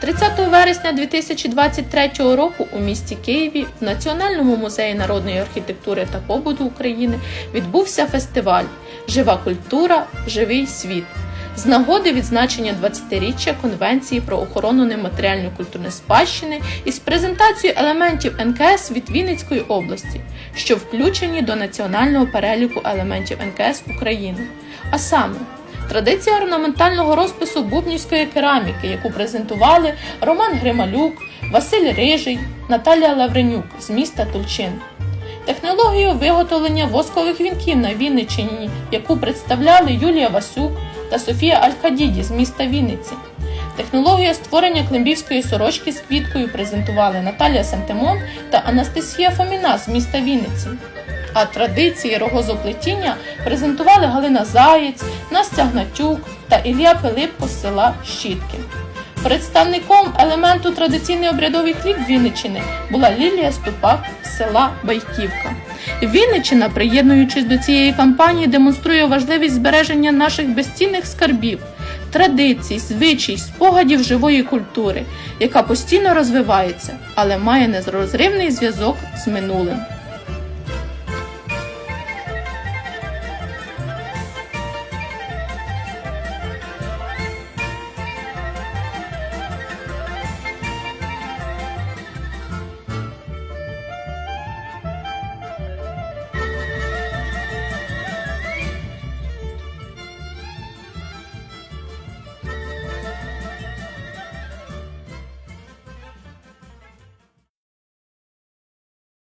30 вересня 2023 року у місті Києві в Національному музеї народної архітектури та побуту України відбувся фестиваль Жива культура, живий світ з нагоди відзначення 20-річчя Конвенції про охорону нематеріальної культурної спадщини із презентацією елементів НКС від Вінницької області, що включені до національного переліку елементів НКС України. А саме Традиція орнаментального розпису бубнівської кераміки, яку презентували Роман Грималюк, Василь Рижий, Наталія Лавренюк з міста Тульчин. Технологію виготовлення воскових вінків на Вінниччині, яку представляли Юлія Васюк та Софія Алькадіді з міста Вінниці. Технологія створення климбівської сорочки з квіткою презентували Наталія Сантимон та Анастасія Фоміна з міста Вінниці. А традиції рогозоплетіння презентували Галина Заєць, Настя Гнатюк та Ілля Пилипко з села Щітки. Представником елементу традиційний обрядовий хліб Вінниччини була Лілія Ступак з села Байківка. Вінниччина, приєднуючись до цієї кампанії, демонструє важливість збереження наших безцінних скарбів, традицій, звичай, спогадів живої культури, яка постійно розвивається, але має нерозривний зв'язок з минулим.